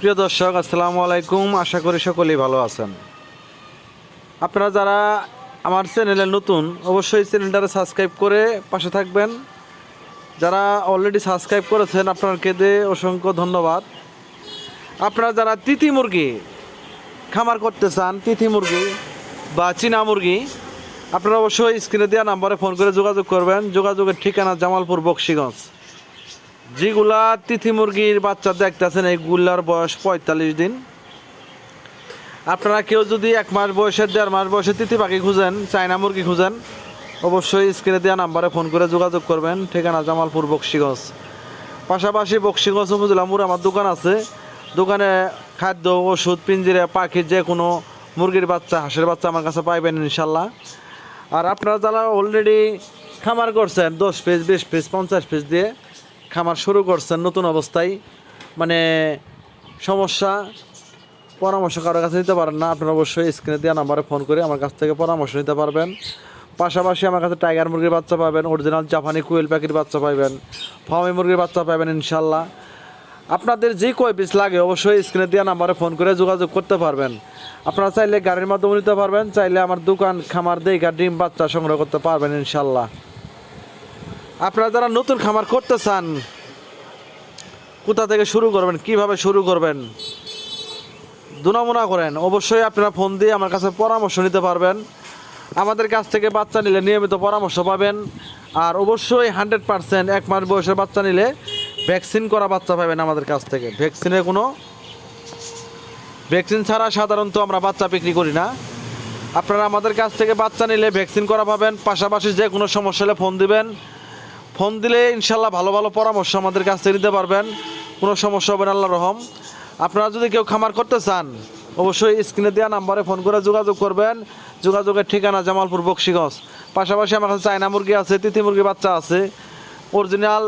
প্রিয় দর্শক, আসসালামু আলাইকুম। আশা করি সকলেই ভালো আছেন। আপনারা যারা আমার চ্যানেলে নতুন, অবশ্যই চ্যানেলটারে সাবস্ক্রাইব করে পাশে থাকবেন। যারা অলরেডি সাবস্ক্রাইব করেছেন আপনাকে দে অসংখ্য ধন্যবাদ। আপনারা যারা তিথি মুরগি খামার করতে চান তিথি মুরগি বা চীনা মুরগি, আপনারা অবশ্যই স্ক্রিনে দেওয়া নাম্বারে ফোন করে যোগাযোগ করবেন। যোগাযোগের ঠিকানা জামালপুর, বক্সিগঞ্জ। যেগুলা তিথি মুরগির বাচ্চা দেখতেছেন, এইগুলার বয়স পঁয়তাল্লিশ দিন। আপনারা কেউ যদি এক মাস বয়সে, দেড় মাস বয়সে তিথি পাখি খুঁজেন, চায়না মুরগি খুঁজেন, অবশ্যই স্ক্রিনে দেওয়া নাম্বারে ফোন করে যোগাযোগ করবেন। ঠিকানা জামালপুর বক্সিগঞ্জ। পাশাপাশি বক্সিগঞ্জ উপজেলা মোড়ে আমার দোকান আছে। দোকানে খাদ্য, ওষুধ, পিঞ্জিরে পাখির যে কোনো মুরগির বাচ্চা, হাঁসের বাচ্চা আমার কাছে পাইবেন ইনশাল্লাহ। আর আপনারা যারা অলরেডি খামার করছেন, দশ পিস বিশ পিস পঞ্চাশ পিস দিয়ে খামার শুরু করছেন নতুন অবস্থায় মানে সমস্যা, পরামর্শ কারোর কাছে নিতে পারেন না, আপনারা অবশ্যই স্ক্রিনে দেওয়া নাম্বারে ফোন করে আমার কাছ থেকে পরামর্শ নিতে পারবেন। পাশাপাশি আমার কাছে টাইগার মুরগির বাচ্চা পাবেন অরিজিনাল জাপানি কুয়েল পাখির বাচ্চা পাবেন ফার্মি মুরগির বাচ্চা পাবেন ইনশাল্লাহ আপনাদের যে কয় পিস লাগে অবশ্যই স্ক্রিনে দেওয়া নাম্বারে ফোন করে যোগাযোগ করতে পারবেন। আপনারা চাইলে গাড়ির মাধ্যমে নিতে পারবেন, চাইলে আমার দোকান, খামার দেখা ডিম বাচ্চা সংগ্রহ করতে পারবেন ইনশাল্লাহ আপনারা যারা নতুন খামার করতে চান, কোথা থেকে শুরু করবেন, কীভাবে শুরু করবেন, দুনামুনা করেন। অবশ্যই আপনারা ফোন দিয়ে আমার কাছে পরামর্শ নিতে পারবেন। আমাদের কাছ থেকে বাচ্চা নিলে নিয়মিত পরামর্শ পাবেন। আর অবশ্যই হান্ড্রেড পার্সেন্ট এক মাস বয়সের বাচ্চা নিলে ভ্যাকসিন করা বাচ্চা পাবেন আমাদের কাছ থেকে। ভ্যাকসিনের কোনো, ভ্যাকসিন ছাড়া সাধারণত আমরা বাচ্চা বিক্রি করি না। আপনারা আমাদের কাছ থেকে বাচ্চা নিলে ভ্যাকসিন করা পাবেন। পাশাপাশি যে কোনো সমস্যা হলে ফোন দিবেন। ফোন দিলে ইনশাল্লাহ ভালো ভালো পরামর্শ আমাদের কাছ থেকে নিতে পারবেন। কোনো সমস্যা হবে না আল্লাহ রহম। আপনারা যদি কেউ খামার করতে চান, অবশ্যই স্ক্রিনে দেওয়া নাম্বারে ফোন করে যোগাযোগ করবেন। যোগাযোগের ঠিকানা জামালপুর বক্সিগঞ্জ। পাশাপাশি আমার কাছে চায়না মুরগি আছে তিথি মুরগি বাচ্চা আছে। অরিজিনাল